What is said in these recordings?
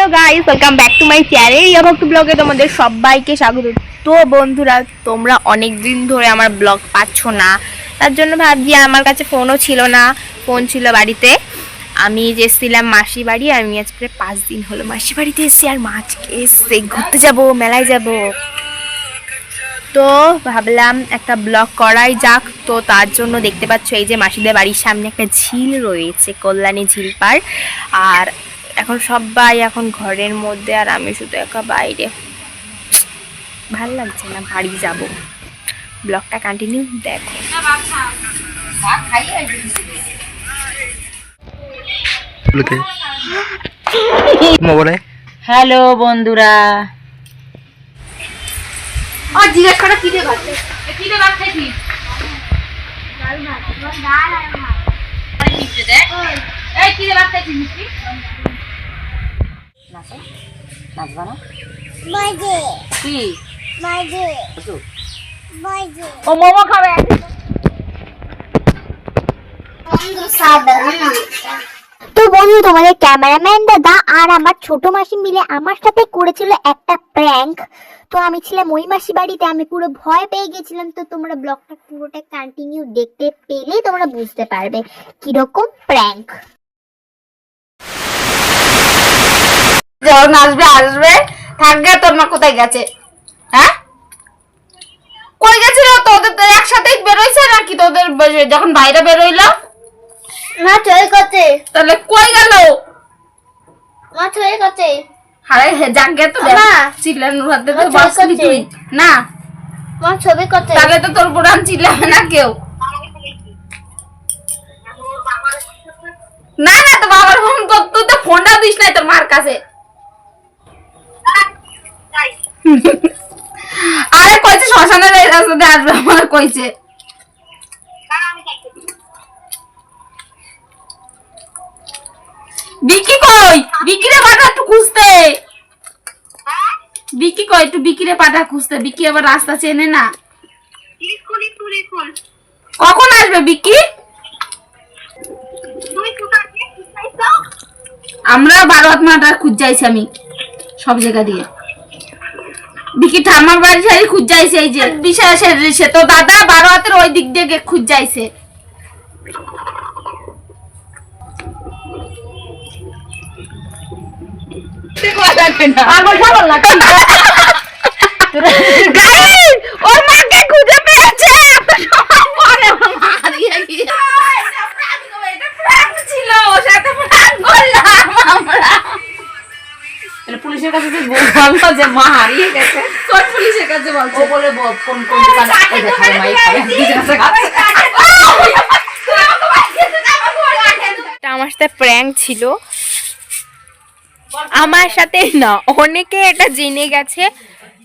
Hello guys, welcome back to my channel. ইয়াভক্ত ব্লগে তোমাদের সবাইকে স্বাগত। তো বন্ধুরা, তোমরা অনেক দিন ধরে আমার ব্লগ পাচ্ছ না। তার জন্য ভাবছি আমার কাছে ফোনও ছিল না। ফোন ছিল বাড়িতে। আমি এসেছিলাম মাসি বাড়ি আমি আজ প্রায় পাঁচ দিন হলো মাসি বাড়িতে এসেছি, আর মাছ এসে ঘুরতে যাব, মেলায় যাব। তো ভাবলাম একটা ব্লগ করাই যাক। তো তার জন্য দেখতে পাচ্ছ, এই যে মাসিদের বাড়ির সামনে একটা ঝিল রয়েছে, কল্যাণী ঝিল পার আর এখন সবাই এখন ঘরের মধ্যে আর আমি শুধু একা বাইরে। ভালো লাগছে না বাড়ি যাব। ব্লগটা কন্টিনিউ দেখো। হ্যালো বন্ধুরা। আর জিজ্ঞেস করা কি দিয়ে খাচ্ছে কি দিয়ে ভাত খাইছি এই কি দিয়ে ভাত খাইছিস মিষ্টি? নাচবা না বাজে কি? বাজে বাজে ও মোমো খাবে। তো বন্ধু তোমাদের ক্যামেরাম্যান দাদা আর আমার ছোট মাসি মিলে আমার সাথে করেছিল একটা প্র্যাঙ্ক তো আমি ছিলাম ওই মাসি বাড়িতে আমি পুরো ভয় পেয়ে গেছিলাম। তো তোমরা ব্লগটা পুরোটা কন্টিনিউ দেখতে পেলে তোমরা বুঝতে পারবে কীরকম প্র্যাঙ্ক যখন আসবে আসবে। থাকবে তোর মা কোথায় গেছে? হ্যাঁ? কই গেছিল তোদের তো একসাথেই বেরোইছে নাকি তোদের যখন বাইরে বেরোইলো? মা চলে করতে তাহলে কই গেল? মা চলে করতে আরে জাগে তো মা। চিল্লানোর হাতে তো ছবি তুই না। মা ছবি করতে তাহলে তো তোর বুড়ান চিল্লাবে না কেউ। না না তো বাবার ফোন তোর তুই তো ফোনটা দিস নাই তোর মার কাছে। আরে কইছে শ্মশানের এই রাস্তাতে আসবে আমার কইছে। বিকি কই? বিকিরে পাঠা একটু খুঁজতে। বিকি কই? একটু বিকিরে পাঠা খুঁজতে। বিকি আবার রাস্তা চেনে না। কখন আসবে বিকি? আমরা বারো মাটার খুঁজ যাইছি আমি সব জায়গা দিয়ে। বিকি ঠাম্মার বাড়ি সারি খুঁজ যাইছে এই যে বিশাল সে- তো দাদা বারো হাতের ওই দিক দিয়ে গে- খুঁজ যাইছে Guys, পুলিশের কাছে তুই বলব যে মা হারিয়ে গেছে। কোন পুলিশের কাছে বলছো? ও বলে ব- কোন কোন দোকানে ওই যে মাই আমার সাথে প্র্যাঙ্ক ছিল। আমার সাথে না অনেকে এটা জেনে গেছে।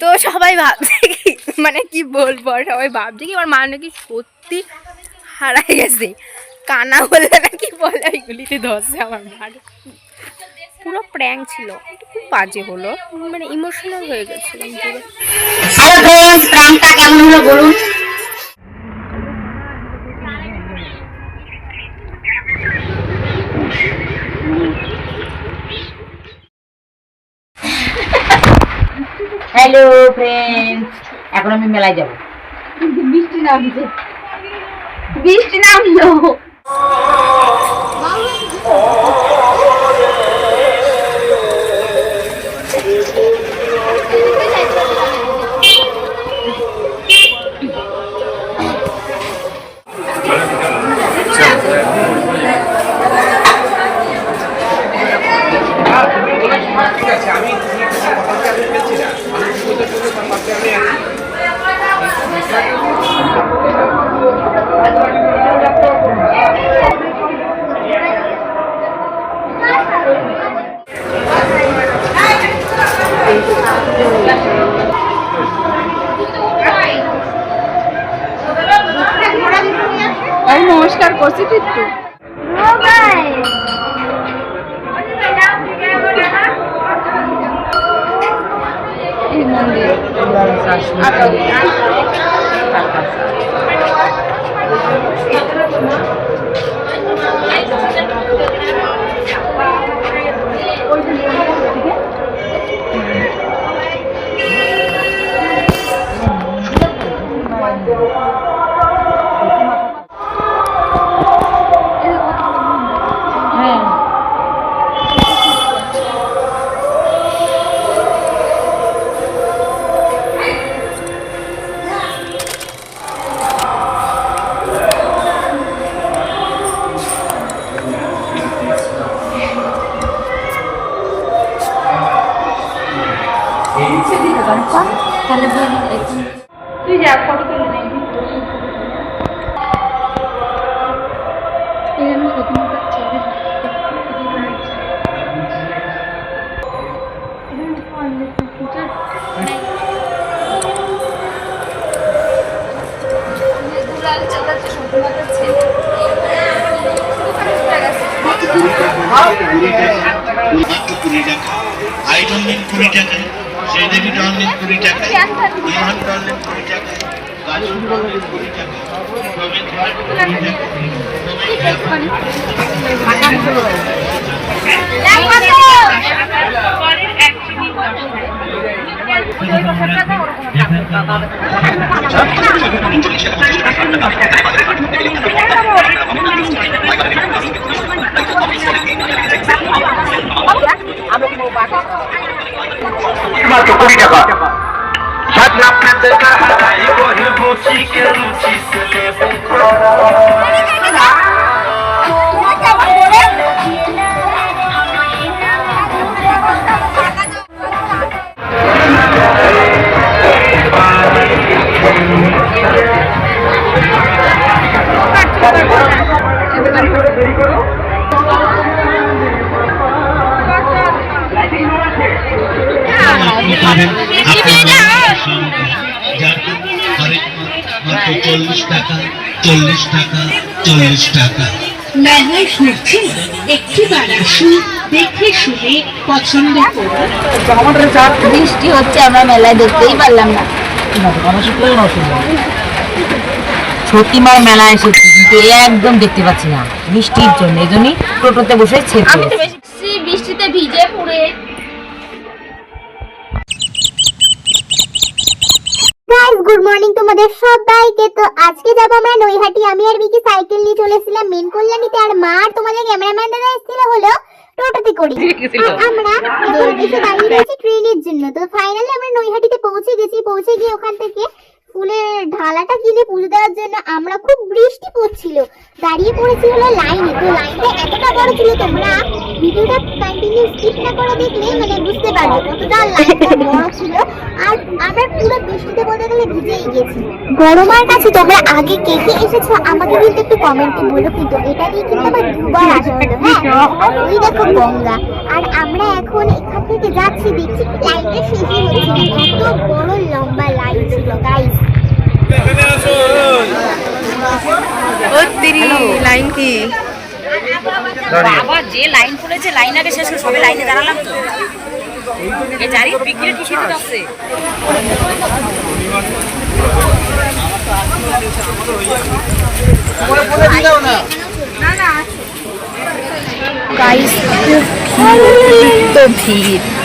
তো সবাই ভাবছে কি মানে কি বলব আর সবাই ভাবছে কি আমার মা নাকি সত্যি হারাই গেছে। কানা বলে নাকি বলে ওইগুলিতে ধরছে আমার মার। পুরো প্র্যাঙ্ক ছিল। খুব বাজে হলো। মানে ইমোশনাল হয়ে গেছিলাম পুরো। হ্যালো ফ্রেন্ডস কেমন হলো বলুন? হ্যালো ফ্রেন্ডস এখন আমি মেলায় যাব। বৃষ্টি নামছে। বৃষ্টি নামলো। positif আচ্ছা তারপর তাহলে তুই যা ফটো তুলে মাত্র কুড়ি টাকা আইটম নিন কুড়ি টাকা শ্রীদেবী নিন কুড়ি টাকা বিমান ডল কুড়ি টাকা গাজন ডল কুড়ি টাকা রবীন কুড়ি টাকা রবীন মাত্র চল্লিশ টাকা চল্লিশ টাকা চল্লিশ টাকা মেলায় ঘুরছি একটিবার আসুন দেখে শুনে পছন্দ করুন। বৃষ্টি হচ্ছে আমরা মেলায় দেখতেই পারলাম না। সত্যি মার মেলা এসেছি কিন্তু একদম দেখতে পাচ্ছি না। বৃষ্টির জন্য এই জন্যই টোটোতে বসে ছেড়ে আমি তো বেশি বৃষ্টিতে ভিজে পুড়ে। গাইস গুড মর্নিং তোমাদের সবাইকে। তো আজকে যাব আমরা নৈহাটি। আমি আর বিকি সাইকেল নিয়ে চলেছিলাম মেন কল্যাণীতে। আর মা আর তোমাদের ক্যামেরাম্যান দাদা এসেছিল হলো টোটোতে করি। আমরা এসে দাঁড়িয়ে ট্রেনের জন্য। তো ফাইনালি আমরা নৈহাটিতে পৌঁছে গেছি। পৌঁছে গিয়ে ওখান থেকে ফুলের ঢালাটা কিনে পুজো দেওয়ার জন্য আমরা খুব বৃষ্টি পড়ছিল। দাঁড়িয়ে পড়েছি হলো লাইনে। তো লাইনটা এতটা বড় ছিল তোমরা ভিডিওটা কন্টিনিউ স্কিপ না করে দেখলে মানে বুঝতে পারবে কতটা লাইনটা বড় ছিল। আর আমরা পুরো বৃষ্টিতে বলতে গেলে ভিজেই গেছি। গরমার কাছে তোমরা আগে কে কে এসেছ আমাকে কিন্তু একটু কমেন্টে বলো কিন্তু এটা দিয়ে কিন্তু আমার দুবার আসা হলো হ্যাঁ? ওই দেখো গঙ্গা। আর আমরা এখন এখান থেকে যাচ্ছি, দেখছি লাইনটা শেষই হচ্ছে এত বড় লম্বা লাইন ছিল গাইস লাইন কি? আবার যে লাইন পড়েছে লাইন আগে শেষ করে লাইনে দাঁড়ালাম তো। এই জারি বিক্রি টিকিট যাচ্ছে গাইস তো ভিড়।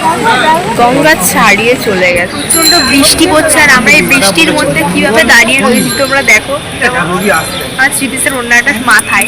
গঙ্গা ছাড়িয়ে চলে গেছে। প্রচণ্ড বৃষ্টি পড়ছে আর আমরা এই বৃষ্টির মধ্যে কীভাবে দাঁড়িয়ে রয়েছি তোমরা দেখো। আর স্মৃতিসের অন্য একটা মাথায়।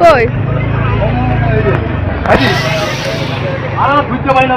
কই? আর বুঝতে পারি না।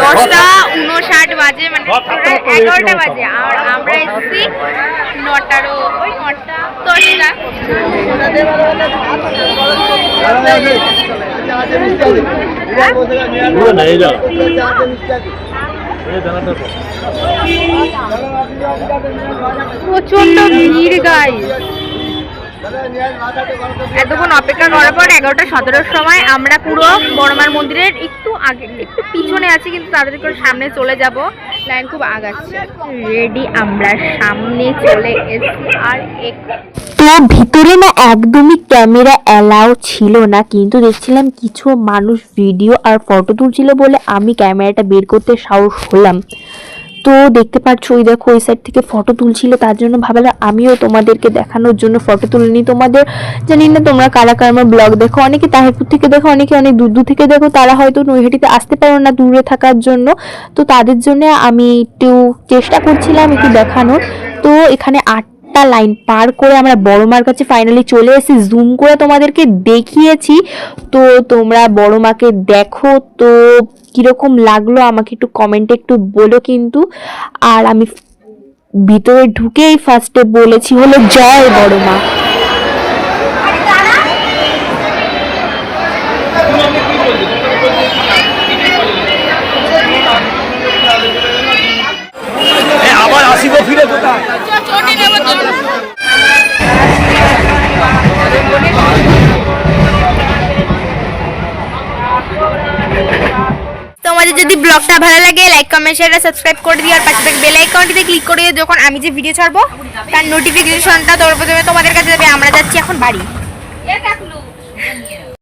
দশটা উনষাট বাজে মানে এগারোটা বাজে। আর আমরা এসেছি নটারও ওই নটা দশটা। প্রচণ্ড ভিড় গাই এতক্ষণ অপেক্ষা করার পর এগারোটা সতেরোর সময় আমরা পুরো বড়মার মন্দিরের একটু আগে, একটু পিছনে আছি, কিন্তু তাদের করে সামনে চলে যাব। লাইন খুব আগাচ্ছে। রেডি আমরা সামনে চলে এসেছি। আর তো ভিতরে না একদমই ক্যামেরা অ্যালাউ ছিল না, কিন্তু দেখছিলাম কিছু মানুষ ভিডিও আর ফটো তুলছিল বলে আমি ক্যামেরাটা বের করতে সাহস হলাম। তো দেখতে পাচ্ছ ওই দেখো ওই সাইড থেকে ফটো তুলছিল, তার জন্য ভাবলাম আমিও তোমাদেরকে দেখানোর জন্য ফটো তুলে নিই। তোমাদের জানি না তোমরা কারা কারা ব্লগ দেখো, অনেকে তাহেরপুর থেকে দেখো, অনেকে অনেক দূর দূর থেকে দেখো, তারা হয়তো নৈহাটিতে আসতে পারো না দূরে থাকার জন্য। তো তাদের জন্য আমি একটু চেষ্টা করছিলাম একটু দেখানোর। তো এখানে আট লাইন পার করে আমরা বড় মার কাছে ফাইনালি চলে এসেছি জুম করে তোমাদেরকে দেখিয়েছি। তো তোমরা বড় মাকে দেখো, তো কীরকম লাগল আমাকে একটু কমেন্টে একটু বলো কিন্তু। আর আমি ভিতরে ঢুকেই ফার্স্টে বলেছি, হলো জয় বড় মা ব্লগটা ভালো লাগে লাইক কমেন্ট শেয়ার সাবস্ক্রাইব করে দিও। আর পাশে থেকে বেল আইকনটিতে ক্লিক করে দিও যখন আমি যে ভিডিও ছাড়বো। তার নোটিফিকেশনটা তোর প্রথমে তোমাদের কাছে যাবে। আমরা যাচ্ছি এখন বাড়ি।